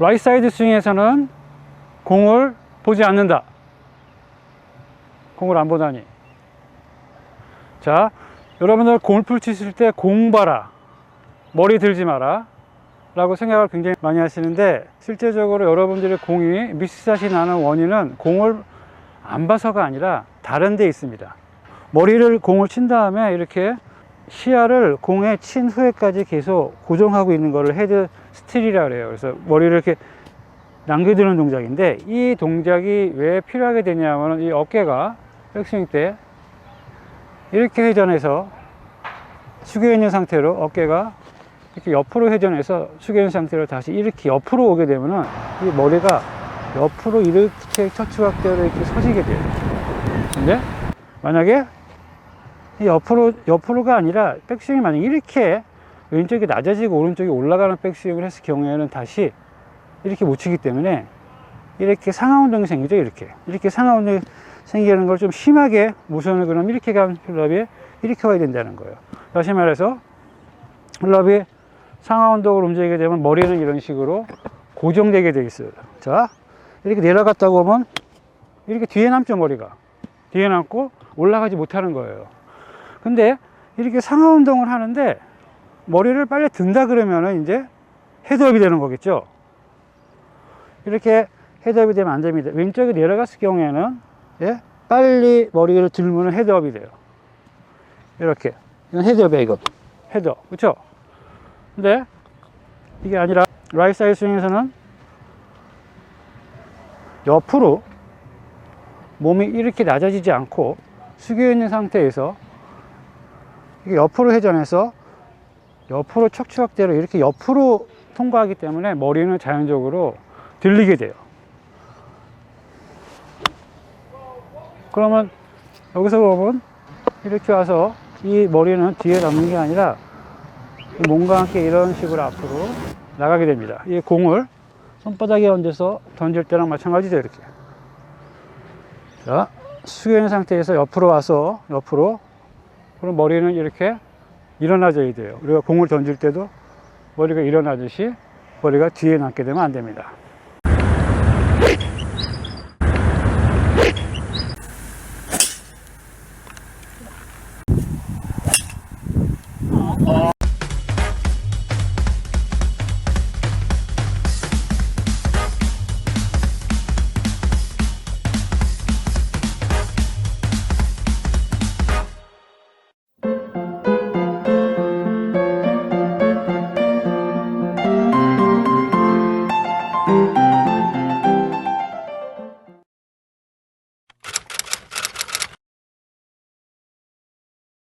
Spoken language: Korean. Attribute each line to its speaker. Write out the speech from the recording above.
Speaker 1: 라이트 사이드 스윙에서는 공을 보지 않는다. 공을 안 보다니. 자, 여러분들 골프 치실 때 공 봐라. 머리 들지 마라. 라고 생각을 굉장히 많이 하시는데 실제적으로 여러분들의 공이 미스샷이 나는 원인은 공을 안 봐서가 아니라 다른 데 있습니다. 머리를 공을 친 다음에 이렇게 시야를 공에 친 후에까지 계속 고정하고 있는 거를 헤드 스틸이라 그래요. 그래서 머리를 이렇게 남겨두는 동작인데 이 동작이 왜 필요하게 되냐면 이 어깨가 백스윙 때 이렇게 회전해서 숙여 있는 상태로 어깨가 이렇게 옆으로 회전해서 숙여 있는 상태로 다시 이렇게 옆으로 오게 되면은 이 머리가 옆으로 이렇게 척추각대로 이렇게 서지게 돼요. 근데 만약에 이 옆으로 옆으로가 아니라 백스윙이 만약 이렇게 왼쪽이 낮아지고 오른쪽이 올라가는 백스윙을 했을 경우에는 다시 이렇게 못 치기 때문에 이렇게 상하 운동이 생기죠 이렇게. 이렇게 상하 운동이 생기는 걸 좀 심하게 모션을 그럼 이렇게 가면 클럽이 이렇게 와야 된다는 거예요. 다시 말해서 클럽이 상하 운동을 움직이게 되면 머리는 이런 식으로 고정되게 되어 있어요. 자 이렇게 내려갔다 보면 이렇게 뒤에 남죠 머리가 뒤에 남고 올라가지 못하는 거예요 근데 이렇게 상하 운동을 하는데 머리를 빨리 든다 그러면은 이제 헤드업이 되는 거겠죠? 이렇게 헤드업이 되면 안 됩니다. 왼쪽이 내려갔을 경우에는 예? 빨리 머리를 들면 헤드업이 돼요. 이렇게. 이건 헤드업이야 이거. 헤드업. 그쵸? 근데 이게 아니라 라이트 사이드 스윙에서는 옆으로 몸이 이렇게 낮아지지 않고 숙여 있는 상태에서 옆으로 회전해서 옆으로 척추각대로 이렇게 옆으로 통과하기 때문에 머리는 자연적으로 들리게 돼요. 그러면 여기서 보면 이렇게 와서 이 머리는 뒤에 남는 게 아니라 이 몸과 함께 이런 식으로 앞으로 나가게 됩니다. 이 공을 손바닥에 얹어서 던질 때랑 마찬가지죠, 이렇게. 자, 숙여 있는 상태에서 옆으로 와서 옆으로 그럼 머리는 이렇게 일어나져야 돼요. 우리가 공을 던질 때도 머리가 일어나듯이 머리가 뒤에 남게 되면 안 됩니다.